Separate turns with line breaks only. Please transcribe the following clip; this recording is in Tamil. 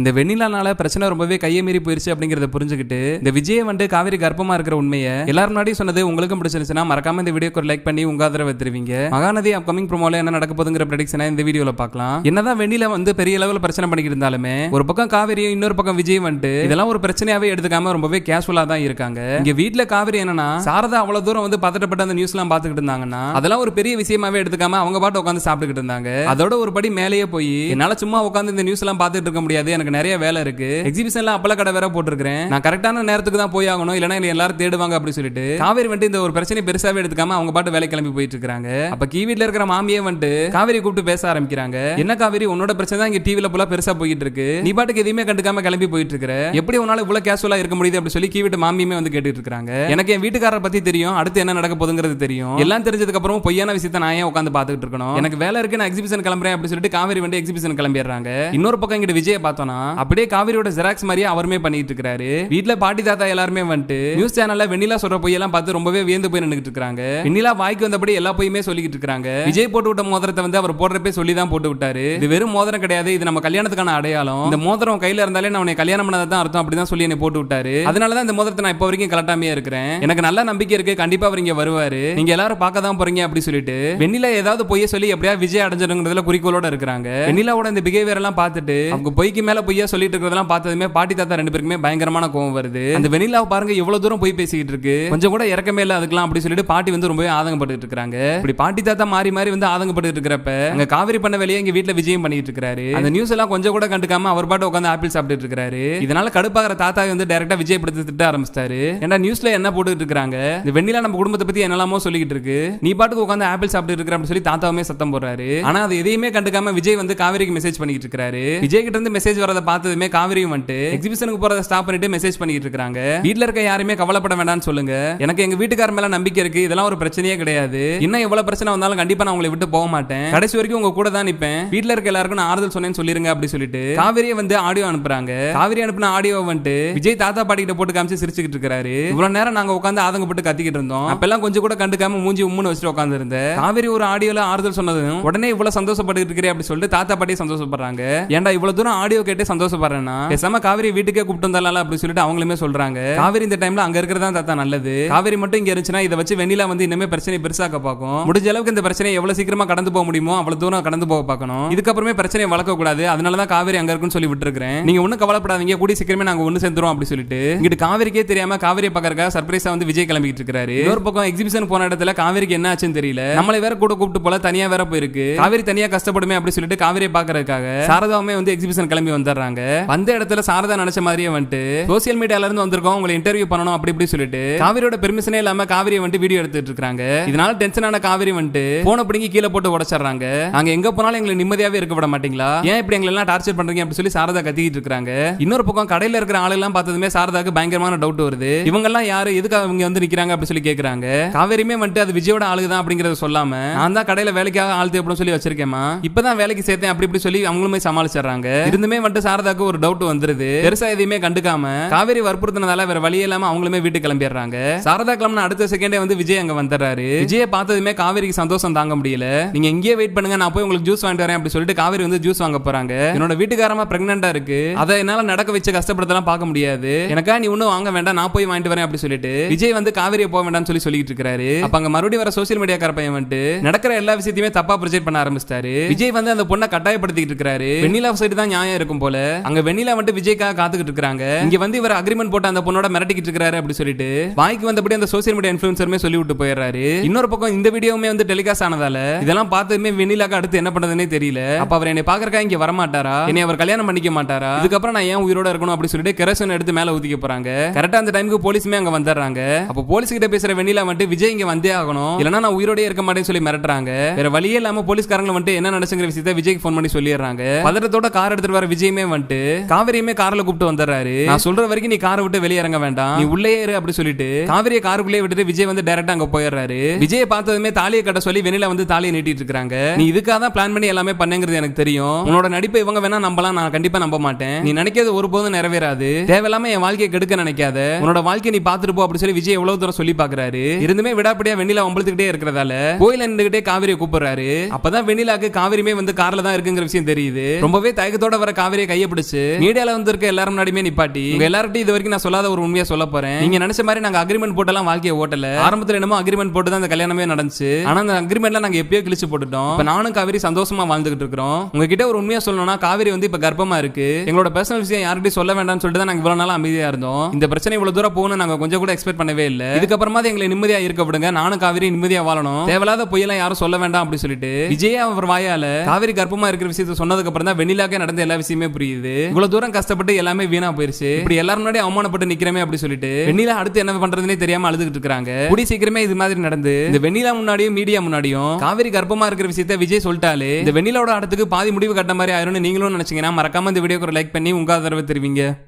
இந்த வெண்ணிலானால பிரச்சனை ரொம்பவே கையை மீறி போயிருச்சு அப்படிங்கறத புரிஞ்சுக்கிட்டு இந்த விஜயை வந்து காவேரி கர்ப்பமா இருக்கிற உண்மையை எல்லாரும் முன்னாடி சொன்னது உங்களுக்கும் பிடிச்சிருந்துச்சுன்னா மறக்காம இந்த வீடியோக்கு ஒரு லைக் பண்ணி உங்க ஆதரவை தருவீங்க. மகாநதி அப்கமிங் ப்ரோமோல என்ன நடக்க போதுங்கிற ப்ரெடிக்ஷனை இந்த வீடியோல பார்க்கலாம். என்னதான் வெண்ணிலா வந்து பெரிய லெவலில் பிரச்சனை பண்ணிக்கிட்டு இருந்தாலுமே ஒரு பக்கம் காவேரியும் இன்னொரு பக்கம் விஜய் வந்துட்டு இதெல்லாம் ஒரு பிரச்சனையாவே எடுத்துக்காம ரொம்பவே கேஷுவலா தான் இருக்காங்க. இங்க வீட்டுல காவேரி என்னன்னா சாரதா அவ்வளவு தூரம் வந்து பதட்டப்பட்ட அந்த நியூஸ் எல்லாம் பாத்துக்கிட்டு இருந்தாங்கன்னா அதெல்லாம் ஒரு பெரிய விஷயமாவே எடுத்துக்காம அவங்க பாட்டு உட்காந்து சாப்பிட்டுக்கிட்டு இருந்தாங்க. அதோட ஒரு படி மேலேயே போய் என்னால சும்மா உட்காந்து இந்த நியூஸ் எல்லாம் பார்த்துட்டு இருக்க முடியாது எனக்கு நிறைய வேலை இருக்கு. எக்ஸிபிஷன்ல அப்பள கடை வேற போட்டிருக்கிறேன். நான் கரெக்டான நேரத்துக்கு தான் போய் ஆகணும். இல்லைன்னா எல்லாரும் தேடுவாங்க அப்படின்னு சொல்லிட்டு. காவேரி வந்துட்டு இந்த ஒரு பிரச்சனை பெருசாவே எடுத்துக்காம அவங்க பாட்டு வேலை கிளம்பி போயிட்டு இருக்காங்க. அப்ப கீ இருக்கிற மாமியே வந்துட்டு காவேரி கூப்பிட்டு பேச ஆரம்பிக்கிறாங்க. என்ன காவேரி உன்னோட பிரச்சனை தான் இங்க டிவில போல பெருசா போயிட்டு இருக்கு. நீ பாட்டுக்கு எதையுமே கண்டுக்காம கிளம்பி போயிட்டு இருக்கிற. எப்படி உன்னால இவ்வளவு கேஷுவலா இருக்க முடியுது அப்படின்னு சொல்லி கீவீட்டு மாமியுமே வந்து கேட்டுட்டு இருக்காங்க. எனக்கு என் வீட்டுக்காரரை பத்தி தெரியும். அடுத்து என்ன நடக்க போதுங்கிறது தெரியும். எல்லாம் தெரிஞ்சதுக்கு அப்புறம் பொய்யான விஷயத்த நான் ஏன் உட்காந்து பாத்துக்கிட்டு இருக்கணும்? எனக்கு வேலை இருக்கு நான் எக்ஸிபிஷன் கிளம்புறேன் அப்படின்னு சொல்லிட்டு காவேரி வந்து எக்ஸிபிஷன் கிளம்பிடுறாங்க. இன்னொரு பக்கம் இங்கிட்ட விஜய பார்த்தோம்னா அப்படியே காவிரியோட ஜெராக்ஸ் மாதிரியே அவருமே பண்ணிட்டு இருக்காரு. வீட்டுல பாட்டி தாத்தா எல்லாருமே வந்துட்டு நியூஸ் சேனல்ல வெண்ணிலா சொல்ற பொய்யெல்லாம் பார்த்து ரொம்பவே வியந்து போய் நின்னுட்டு இருக்காங்க. வெண்ணிலா வாய்க்கு வந்தபடி எல்லா பொய்யுமே சொல்லிக்கிட்டு இருக்காங்க. விஜய் போட்டு விட்ட மோதிரத்தை வந்து அவர் போடுறப்பே சொல்லி தான் போட்டு விட்டாரு. இது வெறும் மோதிரம் கிடையாது இது நம்ம கல்யாணத்துக்கான அடையாளம். இந்த மோதிரம் கையில இருந்தாலே நான் உன்னை கல்யாணம் பண்ணதான் அர்த்தம் அப்படிதான் சொல்லி என்னை போட்டு விட்டாரு. அதனால தான் இந்த மோதிரத்தை நான் இப்போ வரைக்கும் கலட்டாமே இருக்கிறேன். எனக்கு நல்ல நம்பிக்கை இருக்கு கண்டிப்பா அவர் இங்க வருவாரு. நீங்க எல்லாரும் பார்க்க தான் போறீங்க அப்படி சொல்லிட்டு வெண்ணிலா ஏதாவது பொய்ய சொல்லி எப்படியா விஜய் அடைஞ்சிருங்கிறதுல குறிக்கோளோட இருக்கிறாங்க. வெண்ணிலாவோட இந்த பிஹேவியர் எல்லாம் பார்த்துட்டு அவங்க பொய்க்கு மேல பொய்யா சொல்லிட்டு இருக்கிறதெல்லாம் பார்த்ததுமே பாட்டி தாத்தா ரெண்டு பேருக்குமே பயங்கரமான கோவம் வருது. அந்த வெண்ணிலாவை பாருங்க இவ்வளவு தூரம் போய் பேசிக்கிட்டு இருக்கு. கொஞ்சம் கூட இறக்கமே இல்ல அதுக்கெல்லாம் அப்படி சொல்லிட்டு பாட்டி வந்து ரொம்பவே ஆதங்கப்பட்டு இருக்காங்க இப்படி பாட்டி தாத்தா மாறி மாறி வந்து ஆதங்கப்பட்டு இருக்கிறப்ப அங்க காவிரி பண்ண வேலையை இங்க வீட்டுல விஜயம் பண்ணிட்டு இருக்காரு அந்த நியூஸ் எல்லாம் கொஞ்சம் கூட கண்டுக்காம அவர் பாட்டு உட்காந்து ஆப்பிள் சாப்பிட்டு இருக்காரு இதனால கடுப்பாகிற தாத்தா வந்து டைரக்டா விஜய் படுத்து திட்ட ஆரம்பிச்சிட்டாரு. ஏன்னா நியூஸ்ல என்ன போட்டுட்டு இருக்காங்க இந்த வெண்ணிலா நம்ம குடும்பத்தை பத்தி என்னெல்லாமோ சொல்லிக்கிட்டு இருக்கு. நீ பாட்டுக்கு உட்காந்து ஆப்பிள் சாப்பிட்டு இருக்கிற அப்படின்னு சொல்லி தாத்தாவுமே சத்தம் போடுறாரு. ஆனா அது எதையுமே கண்டுக்காம விஜய் வந்து காவிரிக்கு மெசேஜ் பண்ணிட்டு இருக்காரு விஜய் கிட்ட இருந்து மெசேஜ் போறதை பார்த்ததுமே காவிரியும் வந்துட்டு. எக்ஸிபிஷனுக்கு போறதை ஸ்டாப் பண்ணிட்டு மெசேஜ் பண்ணிட்டு இருக்காங்க. வீட்டுல இருக்க யாருமே கவலைப்பட வேண்டாம்னு சொல்லுங்க. எனக்கு எங்க வீட்டுக்கார மேல நம்பிக்கை இருக்கு. இதெல்லாம் ஒரு பிரச்சனையே கிடையாது. இன்னும் எவ்வளவு பிரச்சனை வந்தாலும் கண்டிப்பா நான் உங்களை விட்டு போக மாட்டேன். கடைசி வரைக்கும் உங்க கூட தான் நிப்பேன். வீட்டுல இருக்க எல்லாருக்கும் நான் ஆறுதல் சொன்னேன்னு சொல்லிருங்க அப்படி சொல்லிட்டு. காவேரியை வந்து ஆடியோ அனுப்புறாங்க. காவேரி அனுப்பின ஆடியோ வந்துட்டு விஜய் தாத்தா பாட்டி கிட்ட போட்டு காமிச்சு சிரிச்சுக்கிட்டு இருக்காரு. இவ்வளவு நேரம் நாங்க உட்காந்து ஆதங்கப்பட்டு கத்திக்கிட்டு இருந்தோம். அப்பெல்லாம் கொஞ்சம் கூட கண்டுக்காம மூஞ்சி உம்முன்னு வச்சுட்டு உட்காந்து இருந்தேன் காவேரி ஒரு ஆடியோல ஆறுதல் சொன்னதும் உடனே இவ்வளவு சந்தோஷப்பட்டு இருக்கிறேன் அப்படி சொல்லிட்டு தாத்தா பாட்டி சந்தோஷப்படுறாங்க. ஏன்டா இவ்வளவு தூரம் ஆடியோ கேட்டு சந்தோஷப்படுறேன்னா பேசாம காவேரி வீட்டுக்கே கூப்பிட்டு வந்தாலும் அப்படின்னு சொல்லிட்டு அவங்களுமே சொல்றாங்க. காவேரி இந்த டைம்ல அங்க இருக்கிறதா தாத்தா நல்லது. காவேரி மட்டும் இங்க இருந்துச்சுன்னா இதை வச்சு வெண்ணிலா வந்து இன்னுமே பிரச்சனை பெருசாக்க பார்க்கும். முடிஞ்ச அளவுக்கு இந்த பிரச்சனை எவ்வளவு சீக்கிரமா கடந்து போக முடியுமோ அவ்வளவு தூரம் கடந்து போக பார்க்கணும். இதுக்கப்புறமே பிரச்சனையை வளர்க்க கூடாது. அதனாலதான் காவேரி அங்க இருக்குன்னு சொல்லி விட்டுருக்கேன் நீங்க ஒன்னும் கவலைப்படாதீங்க. கூடி சீக்கிரமே நாங்க ஒண்ணு சேர்ந்துரும் அப்படி சொல்லிட்டு. இங்கிட்டு காவேரிக்கே தெரியாம காவேரி பக்கறக்கா சர்ப்ரைஸா வந்து விஜய் கிளம்பிட்டு இருக்காரு. ஒரு பக்கம் எக்ஸிபிஷன் போன இடத்துல காவேரிக்கு என்ன ஆச்சுன்னு தெரியல. நம்மளை வேற கூட கூப்பிட்டு போல தனியா வேற போயிருக்கு. காவேரி தனியா கஷ்டப்படுமே அப்படி சொல்லிட்டு காவேரியை பாக்குறதுக்காக சாரதாவுமே வந்து எக்ஸிபிஷன் கிளம்பி வந்துடுறாங்க. வந்த இடத்துல சாரதா நினைச்ச மாதிரியே வந்துட்டு சோசியல் மீடியால இருந்து வந்திருக்கோம் உங்களை இன்டர்வியூ பண்ணணும் அப்படி இப்படி சொல்லிட்டு காவிரியோட பெர்மிஷனே இல்லாம காவிரி வந்துட்டு வீடியோ எடுத்துட்டு இருக்காங்க. இதனால டென்ஷனான காவிரி வந்துட்டு போன பிடிங்கி கீழே போட்டு உடச்சிடுறாங்க. நாங்க எங்க போனாலும் எங்களை நிம்மதியாவே இருக்க விட மாட்டீங்களா? ஏன் இப்படி எங்களை எல்லாம் டார்ச்சர் பண்றீங்க அப்படி சொல்லி சாரதா கத்திக்கிட்டு இருக்காங்க. இன்னொரு பக்கம் கடையில இருக்கிற ஆளெல்லாம் பார்த்ததுமே சாரதாக்கு பயங்கரமான டவுட் வருது. இவங்க எல்லாம் யாரு? எதுக்காக இங்க வந்து நிக்கிறாங்க அப்படி சொல்லி கேக்குறாங்க. காவேரியுமே வந்துட்டு அது விஜயோட ஆளுதான் தான் அப்படிங்கறத சொல்லாம நான் தான் கடையில வேலைக்காக ஆள் தேவைப்படும் சொல்லி வச்சிருக்கேமா இப்பதான் வேலைக்கு சேர்த்தேன் அப்படி இப்படி சொல்லி அவங்களுமே சமாளிச்சிடுறாங்க. இருந்துமே வந்துட்டு சாரதாக்கு ஒரு டவுட் வந்துருது. பெருசா எதையுமே கண்டுக்காம காவேரி வற்புறுத்தினதால வேற வழி இல்லாம அவங்களுமே வீட்டுக்கு கிளம்பிடுறாங்க. சாரதா கிளம்பின அடுத்த செகண்டே வந்து விஜய் அங்க வந்துடுறாரு. விஜய பார்த்ததுமே காவேரிக்கு சந்தோஷம் தாங்க முடியல. நீங்க இங்கேயே வெயிட் பண்ணுங்க நான் போய் உங்களுக்கு ஜூஸ் வாங்கிட்டு வரேன் அப்படி சொல்லிட்டு காவேரி வந்து ஜூஸ் வாங்க போறாங்க. என்னோட வீட்டுக்காரமா பிரெக்னண்டா இருக்கு. அதை என்னால நடக்க வச்சு கஷ்டப்படுத்தலாம் பார்க்க முடியாது. எனக்கா நீ ஒன்னும் வாங்க வேண்டாம் நான் போய் வாங்கிட்டு வரேன் அப்படி சொல்லிட்டு விஜய் வந்து காவேரியை போக வேண்டாம்னு சொல்லி சொல்லிட்டு இருக்காரு. அப்ப அங்க மறுபடியும் வர சோசியல் மீடியாக்கார பையன் வந்துட்டு நடக்கிற எல்லா விஷயத்தையுமே தப்பா ப்ரொஜெக்ட் பண்ண ஆரம்பிச்சிட்டாரு. விஜய் வந்து அந்த பொண்ணை கட்டாயப்படுத்திட்டு இருக்காரு. வெண்ணிலா சைடு தான் நியாயம் இருக்கும் போல அங்க வெண்ணிலா வந்துட்டு விஜய்க்காக காத்துக்கிட்டு இருக்காங்க இங்க வந்து இவர் அக்ரிமெண்ட் போட்டு அந்த பொண்ணோட மிரட்டிக்கிட்டு இருக்காரு அப்படி சொல்லிட்டு வாய்க்கு வந்தபடி அந்த சோசியல் மீடியா இன்ஃபுளுசருமே சொல்லி விட்டு போயிடுறாரு. இன்னொரு பக்கம் இந்த வீடியோவுமே வந்து டெலிகாஸ்ட் ஆனதால இதெல்லாம் பார்த்ததுமே வெண்ணிலாக்கு அடுத்து என்ன பண்ணதுன்னே தெரியல. அப்ப அவர் என்னை பாக்குறக்கா இங்க வர மாட்டாரா என்னை அவர் கல்யாணம் பண்ணிக்க மாட்டாரா? இதுக்கப்புறம் நான் ஏன் உயிரோட இருக்கணும் அப்படின்னு சொல்லிட்டு கெரசன் எடுத்து மேல ஊதிக்க போறாங்க. கரெக்டா அந்த டைமுக்கு போலீஸுமே அங்க வந்துடுறாங்க. அப்ப போலீஸ் கிட்ட பேசுற வெண்ணிலா வந்துட்டு விஜய் இங்க வந்தே ஆகணும். இல்லனா நான் உயிரோட இருக்க மாட்டேன்னு சொல்லி மிரட்டுறாங்க. வேற வழியே இல்லாம போலீஸ்காரங்க வந்துட்டு என்ன நடச்சுங்கிற விஷயத்த விஜய்க்கு ஃபோன் பண்ணி சொல்லிடுறாங்க. பதட்டத்தோட கார் எடுத்துட்டு வர விஜயுமே வந்துட்டு காவேரியுமே கார்ல கூப்பிட்டு வந்துடுறாரு. நான் சொல்ற வரைக்கும் நீ காரை விட்டு வெளியே இறங்க வேண்டாம். நீ உள்ளே ஏறு அப்படி சொல்லிட்டு காவேரியை காருக்குள்ளே விட்டுட்டு விஜய் வந்து டைரக்டா அங்க போயிடுறாரு. விஜயை பார்த்ததுமே தாலியை கட்ட சொல்லி வெளியில வந்து தாலியை நீட்டிட்டு இருக்காங்க நீ இதுக்காக தான் பிளான் பண்ணி எல்லாமே பண்ணேங்கிறது எனக்கு தெரியும். உன்னோட நடிப்பை இவங்க வேணா நம்பலாம் நான் கண்டிப்பா நம்ப மாட்டேன். நீ நினைக்கிறது ஒருபோதும் நிறைவேறாது. தேவையில்லாம என் வாழ்க்கையை கெடுக்க நினைக்காத. உன்னோட வாழ்க்கையை நீ பார்த்துட்டு போ அப்படி சொல்லி விஜய் எவ்வளவு தூரம் சொல்லி பாக்குறாரு இருந்துமே விடாப்படியா வெண்ணிலா வம்பளத்துக்கிட்டே இருக்கிறதால கோயில நின்றுகிட்டே காவிரியை கூப்பிடுறாரு. அப்பதான் வெண்ணிலாக்கு காவிரியுமே வந்து கார்ல தான் இருக்குங்கிற விஷயம் தெரியுது. ரொம்பவே தயக்கத்தோட வர காவிரியை கையை பிடிச்சு மீடியால வந்து இருக்க எல்லாரும் முன்னாடியுமே நிப்பாட்டி. உங்க எல்லார்ட்டையும் இது வரைக்கும் நான் சொல்லாத ஒரு உண்மையா சொல்ல போறேன். நீங்க நினைச்ச மாதிரி நாங்க அக்ரிமெண்ட் போட்டெல்லாம் வாழ்க்கையை ஓட்டல. ஆரம்பத்துல என்னமோ அக்ரிமெண்ட் போட்டு தான் அந்த கல்யாணமே நடந்துச்சு. ஆனா அந்த அக்ரிமெண்ட்ல நாங்க எப்பயோ கிழிச்சு போட்டுட்டோம். இப்ப நானும் காவேரி சந்தோஷமா வாழ்ந்துகிட்டு இருக்கிறோம். உங்ககிட்ட ஒரு உண்மையா சொல்லணும்னா காவேரி வந்து இப்ப கர்ப்பமா இருக்கு. எங்களோட பர்சனல் விஷயம் யார்கிட்டயும் சொல்ல வேண்டாம்னு சொல்லிட்டு தான் நாங்க இவ்வளவு நாள் அமைதியா இருந்தோம். இந்த பிரச்சனை இவ்வளவு தூரம் போகணும் நாங்க கொஞ்சம் கூட எக்ஸ்பெக்ட் பண்ணவே இல்ல. இதுக்கப்புறமா எங்களை நிம்மதியா இருக்க விடுங்க. நானும் காவேரி நிம்மதியா வாழணும். தேவையில்லாத பொய்யெல்லாம் யாரும் சொல்ல வேண்டாம் அப்படி சொல்லிட்டு. விஜயா அவர் வாயால காவேரி கர்ப்பமா இருக்கிற விஷயத்த சொன்னதுக்கு அப்புறம் தான் வெண்ணிலாக்கே நடந்த எல்லா விஷயமே புரியுது. இவ்வளவு தூரம் கஷ்டப்பட்டு எல்லாமே வீணா போயிருச்சு. இப்படி எல்லாரும் முன்னாடி அவமானப்பட்டு நிக்கிறமே அப்படி சொல்லிட்டு. வெண்ணிலா அடுத்து என்ன பண்றதுனே தெரியாம அழுதுகிட்டு இருக்காங்க கூடி சீக்கிரமே இது மாதிரி நடந்து. இந்த வெண்ணிலா முன்னாடியும் மீடியா முன்னாடியும் காவேரி கர்ப்பமா இருக்கிற விஷயத்த விஜய் சொல்லிட்டாலே இந்த வெண்ணிலாவோட அடுத்துக்கு பாதி முடிவு கட்ட மாதிரி ஆயிரும்னு நீங்களும் நினைச்சீங்கன்னா மறக்காம இந்த வீடியோக்கு லைக் பண்ணி உங்க ஆதரவு தெரிவிங்க.